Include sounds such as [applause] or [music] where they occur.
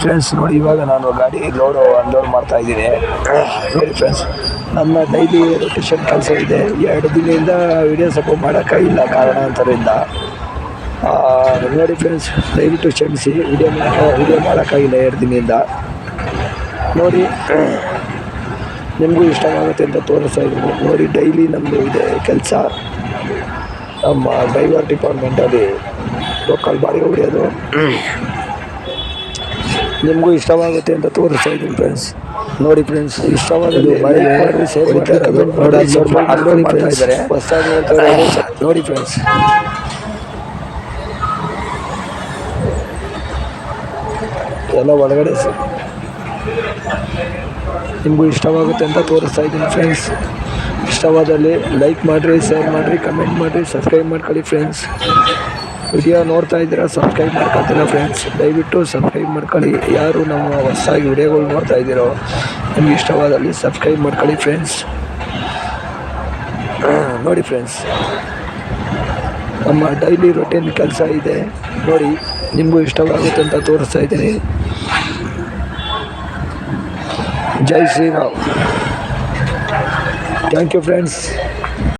Friends ನೋಡಿ, ಇವಾಗ ನಾನು ಗಾಡಿ ಲೋಡು ಅನ್ಲೋಡ್ ಮಾಡ್ತಾ ಇದ್ದೀನಿ. ನೋಡಿ ಫ್ರೆಂಡ್ಸ್ ನನ್ನ ಡೈಲಿ ರೊಟೇಷನ್ ಕೆಲಸ ಇದೆ. ಎರಡು ದಿನದಿಂದ ವಿಡಿಯೋ ಸಪೋರ್ಟ್ ಮಾಡೋಕ್ಕಾಗಿಲ್ಲ ಕಾರಣಾಂತರದಿಂದ. ನೋಡಿ ಫ್ರೆಂಡ್ಸ್ ದಯವಿಟ್ಟು ಕ್ಷಮಿಸಿ. ವಿಡಿಯೋ ವಿಡಿಯೋ ಮಾಡೋಕ್ಕಾಗಿಲ್ಲ ಎರಡು ದಿನದಿಂದ. ನೋಡಿ, ನಿಮಗೂ ಇಷ್ಟವಾಗುತ್ತೆ ಅಂತ ತೋರಿಸ್ತಾ ಇದ್ದೀನಿ. ನೋಡಿ ಡೈಲಿ ನಮ್ಮದು ಇದೆ ಕೆಲಸ. ನಮ್ಮ ಡ್ರೈವರ್ ಡಿಪಾರ್ಟ್ಮೆಂಟಲ್ಲಿ ಲೋಕಲ್ ಬಾಡಿಗೆ ಹೊಡೆಯೋದು. ನಿಮಗೂ ಇಷ್ಟವಾಗುತ್ತೆ ಅಂತ ತೋರಿಸ್ತಾ ಇದ್ದೀನಿ ಫ್ರೆಂಡ್ಸ್ ನೋಡಿ ಫ್ರೆಂಡ್ಸ್ ಇಷ್ಟವಾದದ್ದು ಶೇರ್ ಮಾಡಿ ಕಮೆಂಟ್ ಮಾಡಿ ಸಬ್ಸ್ಕ್ರೈಬ್ ಮಾಡಿ ಫ್ರೆಂಡ್ಸ್ ಹೊಸದಾಗಿ ನೋಡಿ ಫ್ರೆಂಡ್ಸ್ ಎಲ್ಲ ಒಳಗಡೆ ನಿಮಗೂ ಇಷ್ಟವಾಗುತ್ತೆ ಅಂತ ತೋರಿಸ್ತಾ ಇದ್ದೀನಿ ಫ್ರೆಂಡ್ಸ್ ಇಷ್ಟವಾದಲ್ಲಿ ಲೈಕ್ ಮಾಡಿರಿ ಶೇರ್ ಮಾಡಿರಿ ಕಮೆಂಟ್ ಮಾಡಿರಿ ಸಬ್ಸ್ಕ್ರೈಬ್ ಮಾಡ್ಕೊಳ್ಳಿ ಫ್ರೆಂಡ್ಸ್ ವಿಡಿಯೋ ನೋಡ್ತಾ ಇದ್ದೀರಾ ಸಬ್ಸ್ಕ್ರೈಬ್ ಮಾಡ್ಕೊತೀರ ಫ್ರೆಂಡ್ಸ್ ದಯವಿಟ್ಟು ಸಬ್ಸ್ಕ್ರೈಬ್ ಮಾಡ್ಕೊಳ್ಳಿ. ಯಾರು ನಮ್ಮ ಹೊಸದಾಗಿ ವಿಡಿಯೋಗಳು ನೋಡ್ತಾ ಇದ್ದೀರೋ, ನಿಮ್ಗೆ ಇಷ್ಟವಾದಲ್ಲಿ ಸಬ್ಸ್ಕ್ರೈಬ್ ಮಾಡ್ಕೊಳ್ಳಿ ಫ್ರೆಂಡ್ಸ್ [clears throat] ನೋಡಿ ಫ್ರೆಂಡ್ಸ್ ನಮ್ಮ ಡೈಲಿ ರೊಟೀನ್ ಕೆಲಸ ಇದೆ. ನೋಡಿ, ನಿಮಗೂ ಇಷ್ಟವಾಗುತ್ತೆ ಅಂತ ತೋರಿಸ್ತಾ ಇದ್ದೀನಿ. ಜೈ ಶ್ರೀರಾಮ್. Thank you, friends.